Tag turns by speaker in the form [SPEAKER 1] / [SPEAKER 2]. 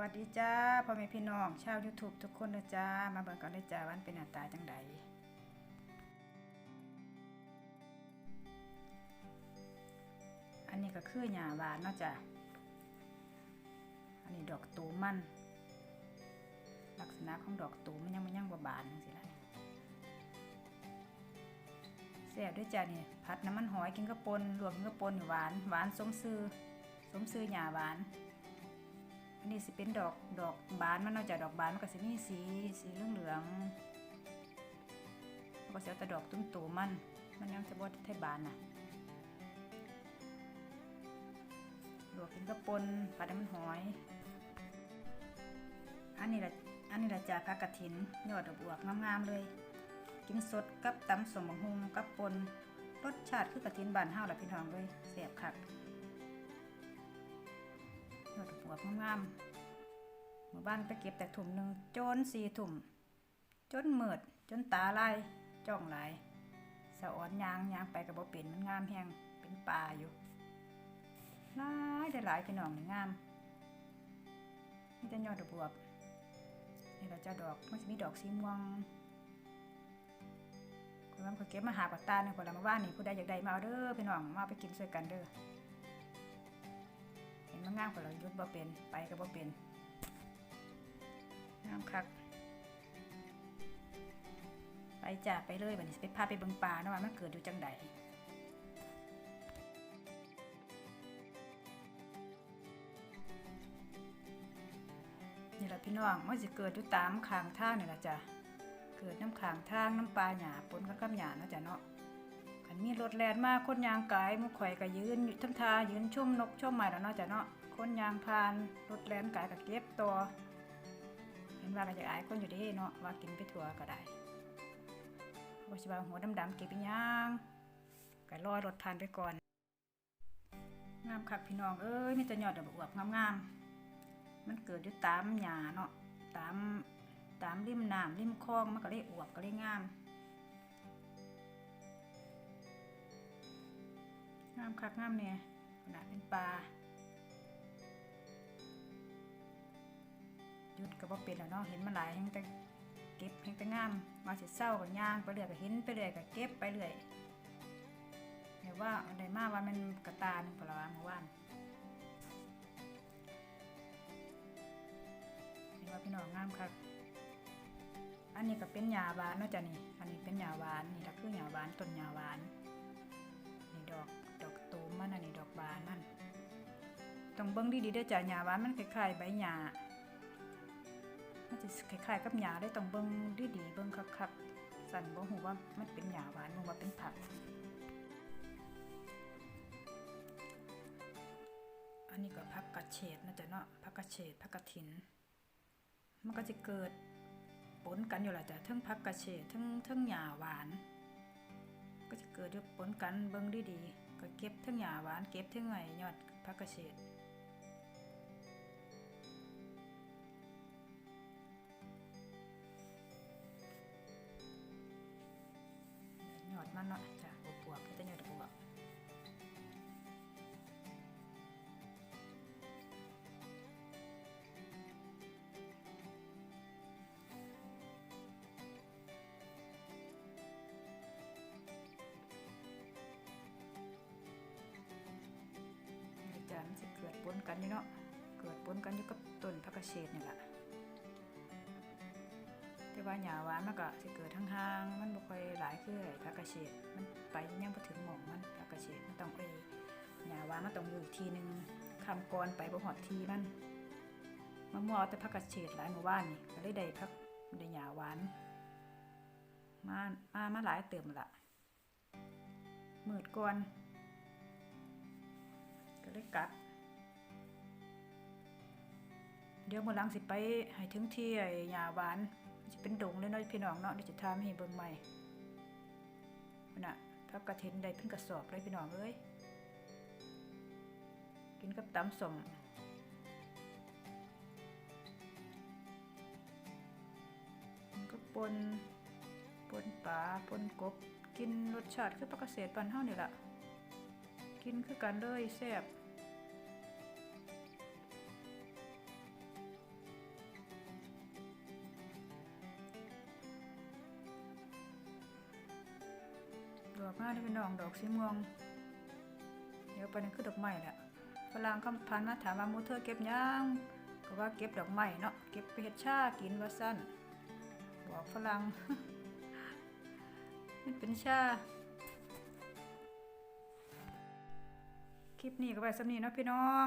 [SPEAKER 1] วัสดีจ้าพ่อแม่พี่น้องชาว YouTube ทุกคนนะจ้ามาเบิ่งกันเลยจ้าวันเป็นหน้าตาจังใดอันนี้ก็คือหญ้าหวานเนาะจ้าอันนี้ดอกตูมัน ลักษณะของดอกตูมันยังมันยังบ่บานจังซี่ล่ะนี่แซ่บด้วยจ้านี่ผัดน้ำมันหอยกินกระปนรวมกินกระปนหวานหวานสมซื่อสมซื่อหญ้าหวาน อันนี้สิเป็นดอกดอกบานมันนอกจากดอกบานมันก็สิมีสีสีเหลืองเหลืองแล้วก็เสียแต่ดอกตุ้มตูมัน มันยังจะบดไทยบานน่ะลวกกินกระปนผัดน้มันหอย อันนี้ละอันนี้ละจากผักกระถินยอดดอกบวกงามๆเลย กินสดกับตำสมบักฮุงกับปนรสชาติคือกระถินบานเฮาละพี่น้องเลยแซ่บคัก ยอดบวงามๆหมู่บ้านไปเก็บแต่ถุ่มหนึ่งจนสี่ถุ่มจนเมืดจนตาลายจ้องหลายสะอ่อนยางยางไปกับบ่เป็นมันงามแฮงเป็นป่าอยู่หลายได้หลายพี่น้องนี่งามนี่แต่ยอดบวบนี่เราจะดอกมันจะมีดอกสีม่วงคนว่าเขาเก็บมาหาปักตาเนี่ยคนละมาว่านนี่ผู้ใดอยากได้มาเอาเด้อพี่น้องมาไปกินช่วยกันเด้อ งามกว่าเรายุดบ่เป็นไปก็บ่เป็นงามคักไปจ้าไปเลยบัดนี้ไปพาไปเบิ่งป่าเนาะว่ามันเกิดอยู่จังใดนี่แหละพี่น้องมันสิเกิดอยู่ตามข้างทางนี่ละจ้ะเกิดน้ำขางทางน้ำปลาหยาปนกับกับหยาเนาะจ้ะเนาะคันมีรถแลนมากคนยางกายมุข่อยก็ยืนอยู่ทำทายืนชุ่มนกชุ่มไม้แล้วเนาะจ้ะเนาะ คนยางพานรถแล่นกายก็เก็บตัวเห็นว่าก็จะอายคนอยู่ดีเนาะว่ากินไปทั่วก็ได้ว่าสิว่าหัวดำๆเก็บไปย่างก็ลอยรถผ่านไปก่อน งามคักพี่น้องเอ้ยมีแต่ยอดดอกอวบงามๆมันเกิดอยู่ตามหญ้าเนาะตามตามริมน้ำริมคลองมันก็เลยอวบก็เลยงามงามคักงามเนี่ยขนาดเป็นปลา ยุดก็บ่เป็นแล้วเนาะเห็นมันหลายแห่งแต่เก็บแห่งแต่งามมาสิเศร้าก็ย่างไปเรื่อยก็เห็นไปเรื่อยก็เก็บไปเรื่อยเดี๋ยวว่าอันมาว่ามันกระตาหนึงพนละวาเมื่อวานเห็นว่าพี่น้องงามคักอันนี้ก็เป็นหญ้าหวานเนาะจ้ะนี่ อันนี้เป็นหญ้าหวานนี่ละคือหญ้าหวานต้นหญ้าหวานนี่ดอกดอกตูมมันอันนี้ดอกบานมันต้องเบิ่งดีๆด้อจ้ะหญ้าหวานมันคล้ายๆใบหญ้า มันจะคล้ายๆกับหญ้าได้ต้องเบิ่งดีๆเบิ่งคักๆสั่นบ่ฮู้ว่ามันเป็นหญ้าหวานบ่ว่าเป็นผัก อันนี้ก็ผักกระเฉดนะจ๊ะเนาะผักกระเฉดผักกระถิน มันก็จะเกิดปนกันอยู่แหละจ้ะทั้งผักกระเฉดทั้งทั้งหญ้าหวาน ก็จะเกิดด้วยผลกันเบิ่งดีๆก็เก็บทั้งหญ้าหวานเก็บทั้งไงยอดผักกระเฉด ยอดมันเนาะจ้ะบวบๆแต่ยอดบวบนี่จ้ะมันสิเกิดปนกันอยู่เนาะเกิดปนกันอยู่กับต้นผักกระเฉดนี่แหละแต่ ว่าหญ้าหวานมันก็สิเกิดห่างๆมันบ่ค่อยหลายคือไอ้ผักกระเฉดมันไปยังบ่ถึงหม่องมันผักกระเฉดมันต้องไปหญ้าหวานมันต้องอยู่ทีหนึงคำก่อนไปบ่ฮอดทีมันมะม่วงเอาแต่ผักกระเฉดหลายหมู่บ้านนี่ก็เลยได้ผักได้หญ้าหวานมามามาหลายเติมละมืดก่อนก็เลยกลับเดี๋ยวมื่อหลังสิไปให้ถึงที่ไอ้หญ้าหวาน มันสิเป็นดงเลยเนาะพี่น้องเนาะเดี๋ยวจะทำให้เบิ่งใหม่น่ะพักกระเทนได้เพิ่งกระสอบเลยพี่น้องเอ้ยกินกับตำสมก็ปนปนปลาปนกบ กินรสชาติคือปลาเกษตรบ้านเฮานี่แหละกินคือกันเลยแซ่บ อกมาได้พี่น้องดอกสีม่วง เดี๋ยวไปนั่นคือดอกไม้แหละฝรั่งคำพันมาถามว่ามูเธอเก็บยังก็ว่าเก็บดอกไม้เนาะเก็บไปเฮ็ดชากินว่าสั้นบอกฝรั่งมันเป็นชาคลิปนี้ก็ไปสำนีเนาะพี่น้อง